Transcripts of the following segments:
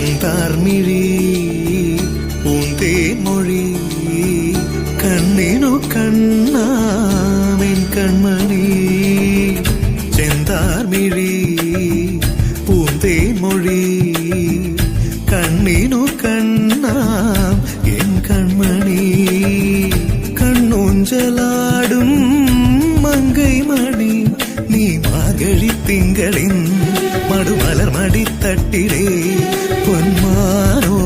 ചെന്താർമിഴി പൂന്തേ മൊഴി കണ്ണിനു കണ്ണാമിൻ കൺമണി ചെന്താർമിഴി പൂന്തേ മൊഴി കണ്ണിനു കണ്ണാം എൻ കൺമണി കണ്ണൂഞ്ചലാടും മങ്കൈ മണി നീ മാർഗഴി തിങ്കളിൻ മടുമലർ മടിത്തട്ടിലേ പൊന്മാനോ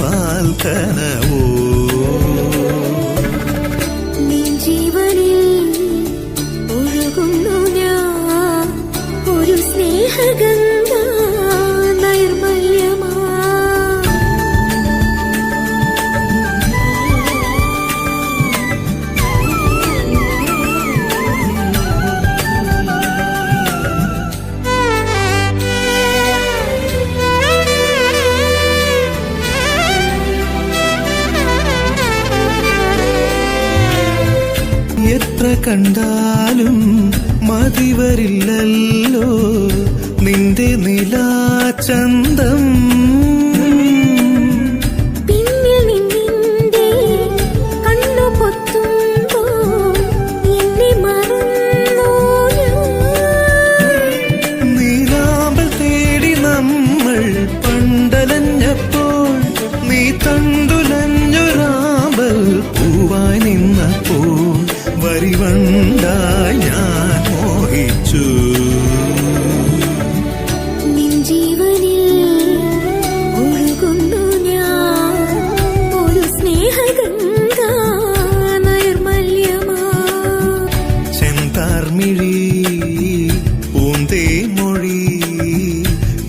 പാൽക്കനവോ? എത്ര കണ്ടാലും മതിവരില്ലല്ലോ നിന്റെ നിലാചന്തം. പണ്ടലഞ്ഞപ്പോൾ നീ തണ്ടുലഞ്ഞൊരാമ്പൽ പൂവായി നിന്നപ്പോൾ വരിവണ്ടായി ഞാൻ മോഹിച്ചു.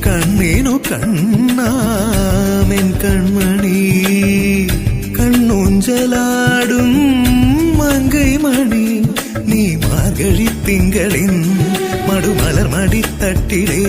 കണ്ണിനു കണ്ണാമെൻ കൺമണി കണ്ണൂഞ്ചലാടും മണി നീ മാർഗഴി തിങ്കളിൻ മടുമലർ മടിത്തട്ടിലേ